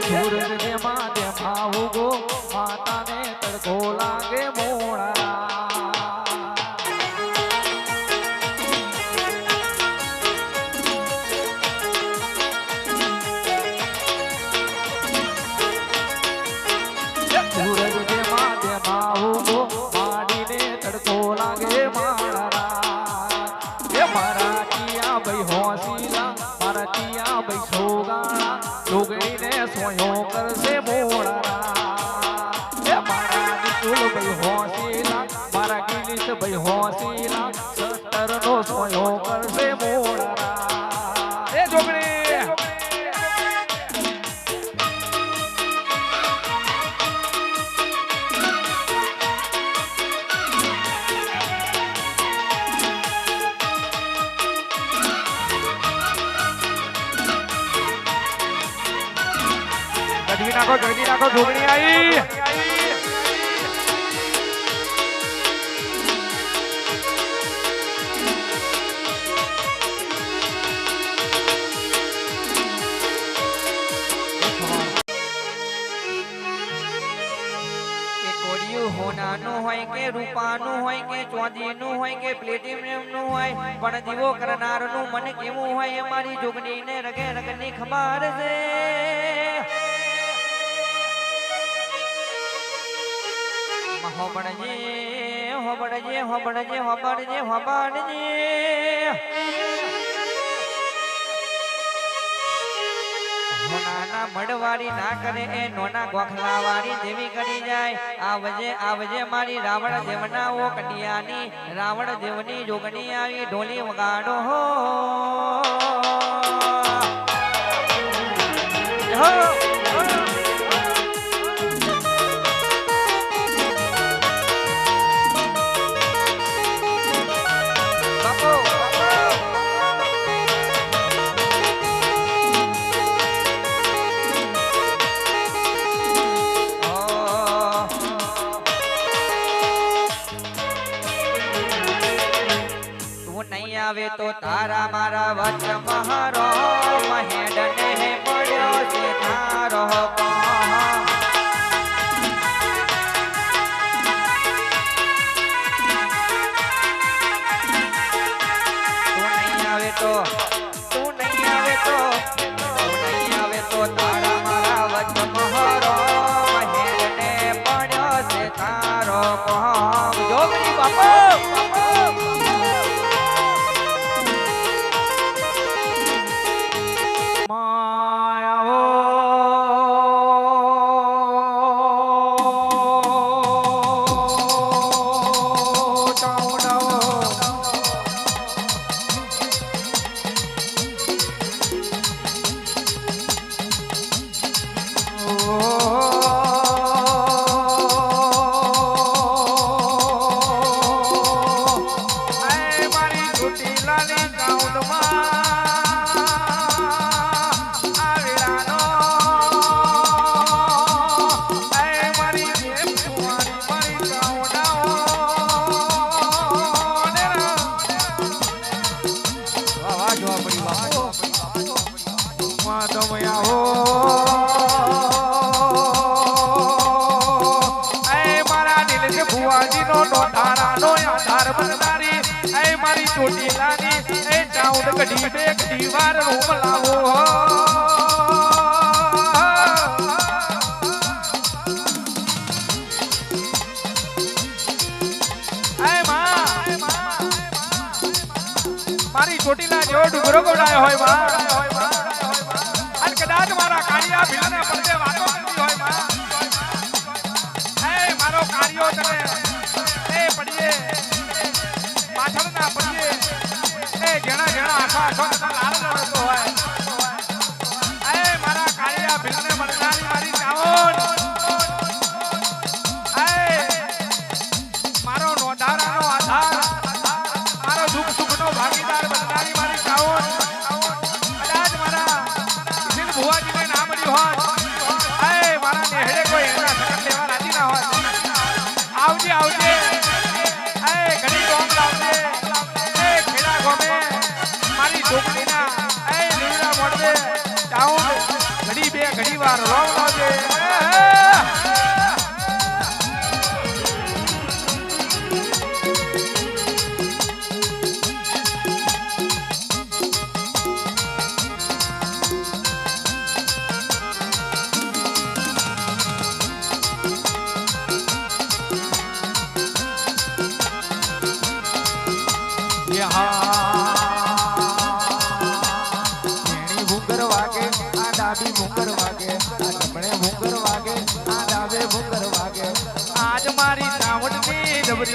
સૂરજ જેમાં તેમાં ઉગો માતાને તડકો લાગે મોડા સૂરજ જેમાં તેમાં ઉગો માડીને તડકો લાગે માળા એ મારા ટીયા ભાઈ હોસીલા મારા ટીયા ભાઈ સોગાણા જોગણીને સોયો કરશે મોળા એ મારા નિકુલ ભાઈ હોશીલા, મારા સત્તરનો સોયો કરશે ગઢવી નાખો ગઢવી નાખો જોગણી આવી કે કોડિયું હોનાનું હોય કે રૂપાનું હોય કે ચોંદીનું હોય કે પ્લેટિનિયમનું હોય પણ દીવો કરનારનું મન કેવું હોય એ મારી જોગણીને રગે રગની ખબર છે હોબળજે હોબળજે હોબળજે હોબળજે હોબળજે. નાના મડવાળી ના કરે એ નોના ગોખલાવાળી જેવી કરી જાય. આવજે આવજે મારી રાવણ દેવના ઓ કટિયાની રાવણ દેવની જોગણી આવી ઢોલી વગાડો હો. આવે તો તારા મારા વચ્ચ મહારો મહેડ ને પડ્યો છે તારો પા તું નહીં આવે તો તું? ચોટીલાની ગાઉનમાં. એ કઢી બે કઢી વાર રૂમ લાવો મારી ચોટીલા જેવો ડુગરો ગોડાયો હોયમાં અને કદાચ મારા કાળિયા ભીલને પડદે વાતો કરતી હોયમાં. મારા નોંધારાનો આધાર મારો દુઃખ સુખનો ભાગીદાર બનનારી ઘડી બે ઘડી વાર રોમ લાવજે ભેણી ચાવડની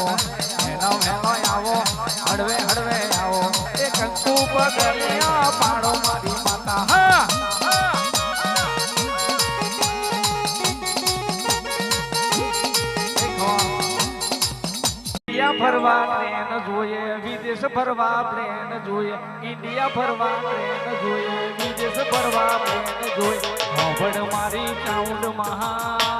આવો વેલો વેલો આવો, હળવે હળવે, આવો. એ કંકુ પગલિયા પાડો મારી માતા. હા. ફરવા ટ્રેન જોઈએ, વિદેશ ફરવા પ્લેન જોઈએ. ઇન્ડિયા ફરવા ટ્રેન જોઈએ, વિદેશ ફરવા પ્લેન જોઈએ. મારી ચાઉંડ મહા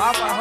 Apa.